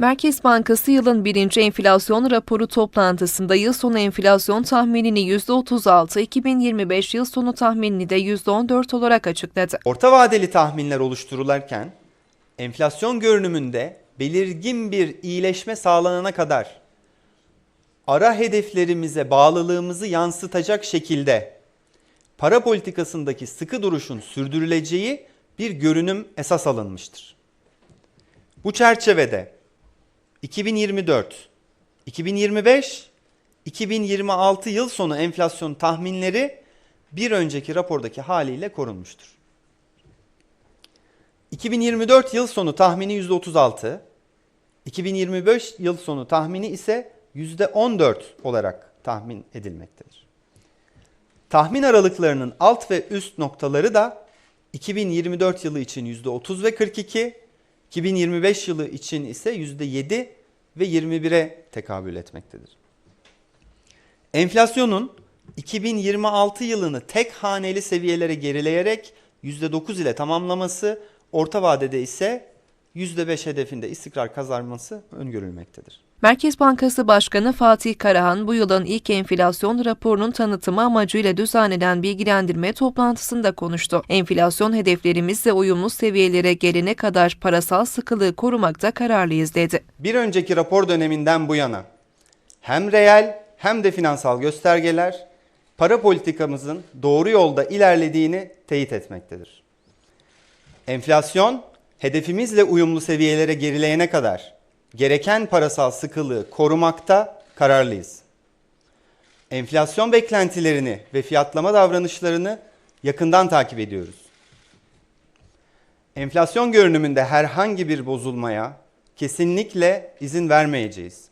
Merkez Bankası yılın birinci enflasyon raporu toplantısında yıl sonu enflasyon tahminini %36, 2025 yıl sonu tahminini de %14 olarak açıkladı. Orta vadeli tahminler oluşturulurken enflasyon görünümünde belirgin bir iyileşme sağlanana kadar ara hedeflerimize bağlılığımızı yansıtacak şekilde para politikasındaki sıkı duruşun sürdürüleceği bir görünüm esas alınmıştır. Bu çerçevede 2024, 2025, 2026 yıl sonu enflasyon tahminleri bir önceki rapordaki haliyle korunmuştur. 2024 yıl sonu tahmini %36, 2025 yıl sonu tahmini ise %14 olarak tahmin edilmektedir. Tahmin aralıklarının alt ve üst noktaları da 2024 yılı için %30 ve 42, 2025 yılı için ise %7 ve 21'e tekabül etmektedir. Enflasyonun 2026 yılını tek haneli seviyelere gerileyerek %9 ile tamamlaması, orta vadede ise %5 hedefinde istikrar kazanması öngörülmektedir. Merkez Bankası Başkanı Fatih Karahan bu yılın ilk enflasyon raporunun tanıtımı amacıyla düzenlenen bilgilendirme toplantısında konuştu. Enflasyon hedeflerimizle uyumlu seviyelere gelene kadar parasal sıkılığı korumakta kararlıyız dedi. Bir önceki rapor döneminden bu yana hem reel hem de finansal göstergeler para politikamızın doğru yolda ilerlediğini teyit etmektedir. Enflasyon hedefimizle uyumlu seviyelere gerileyene kadar gereken parasal sıkılığı korumakta kararlıyız. Enflasyon beklentilerini ve fiyatlama davranışlarını yakından takip ediyoruz. Enflasyon görünümünde herhangi bir bozulmaya kesinlikle izin vermeyeceğiz.